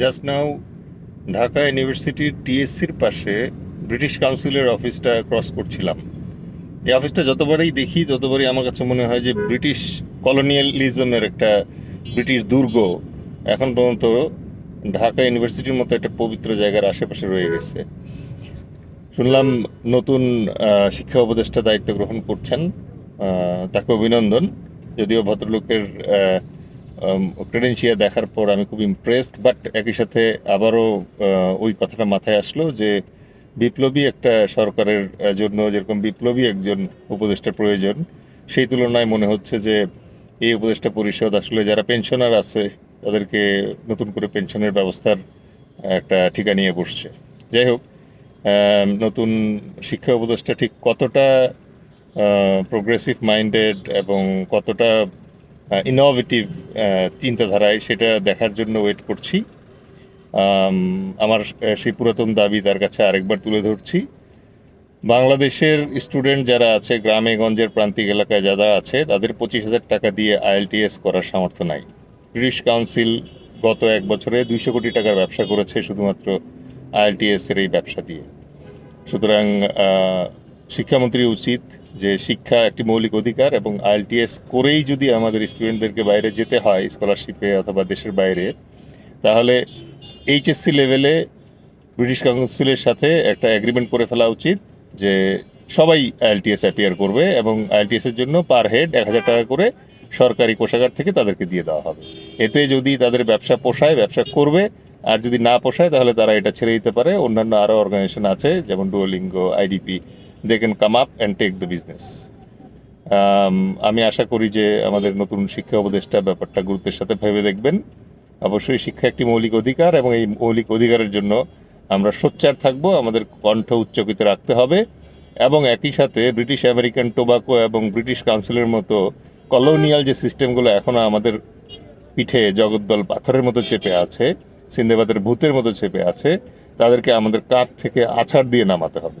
Just now Dhaka ইউনিভার্সিটির টিএসসির পাশে British কাউন্সিলের অফিসটা ক্রস করছিলাম। এই অফিসটা যতবারই দেখি, ততবারই আমার কাছে মনে হয় যে ব্রিটিশ কলোনিয়ালিজমের একটা ব্রিটিশ দুর্গ এখন পর্যন্ত ঢাকা ইউনিভার্সিটির মতো একটা পবিত্র জায়গার আশেপাশে রয়ে গেছে। শুনলাম নতুন শিক্ষা উপদেষ্টা দায়িত্ব গ্রহণ করছেন তাকে অভিনন্দন। যদিও ভদ্রলোকের ক্রেডেন্সিয়া দেখার পর আমি খুব ইমপ্রেসড বাট একই সাথে আবারও ওই কথাটা মাথায় আসলো যে বিপ্লবী একটা সরকারের জন্য, যেরকম বিপ্লবী একজন উপদেষ্টার প্রয়োজন, সেই তুলনায় মনে হচ্ছে যে এই উপদেষ্টা পরিষদ আসলে যারা পেনশনার আছে, তাদেরকে নতুন করে পেনশনের ব্যবস্থার একটা ঠিকা নিয়ে বসছে। যাই হোক নতুন শিক্ষা উপদেষ্টা ঠিক কতটা প্রোগ্রেসিভ মাইন্ডেড এবং কতটা ইনোভেটিভ চিন্তাধারায় সেটা দেখার জন্য ওয়েট করছি। আমার সেই পুরাতন দাবি তার কাছে আরেকবার তুলে ধরছি। বাংলাদেশের স্টুডেন্ট যারা আছে, গ্রামে, গঞ্জের প্রান্তিক এলাকায় যারা আছে, তাদের পঁচিশ হাজার টাকা দিয়ে আইএলটিএস করার সামর্থ্য নাই। ব্রিটিশ কাউন্সিল গত এক বছরে দুইশো কোটি টাকার ব্যবসা করেছে শুধুমাত্র আইএলটিএস এর এই ব্যবসা দিয়ে। সুতরাং শিক্ষামন্ত্রী উচিত যে শিক্ষা একটি মৌলিক অধিকার এবং আইএলটিএস করেই যদি আমাদের স্টুডেন্টদেরকে বাইরে যেতে হয় স্কলারশিপে অথবা দেশের বাইরে, তাহলে এইচএসসি লেভেলে ব্রিটিশ কাউন্সিলের সাথে একটা এগ্রিমেন্ট করে ফেলা উচিত যে সবাই আইএলটিএস অ্যাপিয়ার করবে এবং আইএলটিএস এর জন্য পার হেড এক হাজার টাকা করে সরকারি কোষাগার থেকে তাদেরকে দিয়ে দেওয়া হবে। এতে যদি তাদের ব্যবসা পোষায়, ব্যবসা করবে, আর যদি না পোষায়, তাহলে তারা এটা ছেড়ে দিতে পারে। অন্যান্য আরও অর্গানাইজেশন আছে, যেমন Duolingo IDP they can come up and take the business আমি আশা করি যে আমাদের নতুন শিক্ষা উপদেষ্টা ব্যাপারটা গুরুত্বের সাথে ভেবে দেখবেন। অবশ্যই শিক্ষা একটি মৌলিক অধিকার এবং এই মৌলিক অধিকারের জন্য আমরা সোচ্চার থাকব, আমাদের কণ্ঠ উচ্চকিত রাখতে হবে এবং একই সাথে ব্রিটিশ আমেরিকান টোবাকো এবং ব্রিটিশ কাউন্সিলের মতো কলোনিয়াল যে সিস্টেমগুলো এখনও আমাদের পিঠে জগদ্দল পাথরের মতো চেপে আছে, সিন্দেবাদের ভূতের মতো চেপে আছে, তাদেরকে আমাদের কাঁধ থেকে আছাড় দিয়ে নামাতে হবে।